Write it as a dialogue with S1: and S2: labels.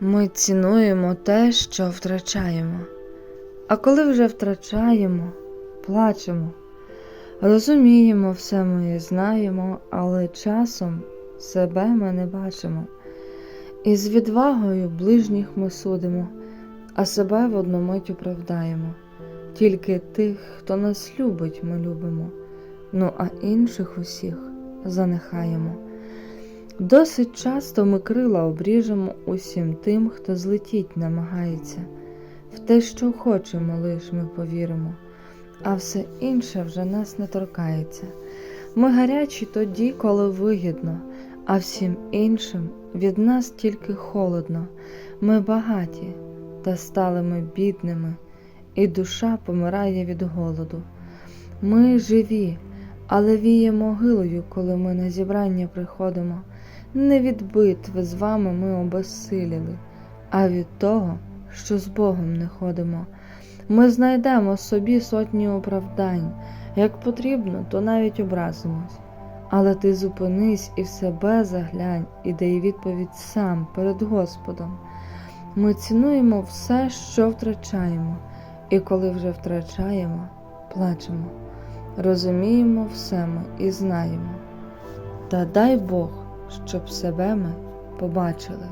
S1: Ми цінуємо те, що втрачаємо. А коли вже втрачаємо, плачемо. Розуміємо все ми знаємо, але часом себе ми не бачимо. І з відвагою ближніх ми судимо, а себе в одну мить оправдаємо. Тільки тих, хто нас любить, ми любимо, ну а інших усіх занехаємо. Досить часто ми крила обріжемо усім тим, хто злетіть намагається. В те, що хочемо, лиш ми повіримо, а все інше вже нас не торкається. Ми гарячі тоді, коли вигідно, а всім іншим від нас тільки холодно. Ми багаті, та стали ми бідними, і душа помирає від голоду. Ми живі, але віє могилою, коли ми на зібрання приходимо. Не від битви з вами ми обезсиліли, а від того, що з Богом не ходимо. Ми знайдемо собі сотні оправдань, як потрібно, то навіть образимось. Але ти зупинись і в себе заглянь і дай відповідь сам перед Господом. Ми цінуємо все, що втрачаємо, і коли вже втрачаємо, плачемо. Розуміємо все ми і знаємо. Та дай Бог, щоб себе ми побачили.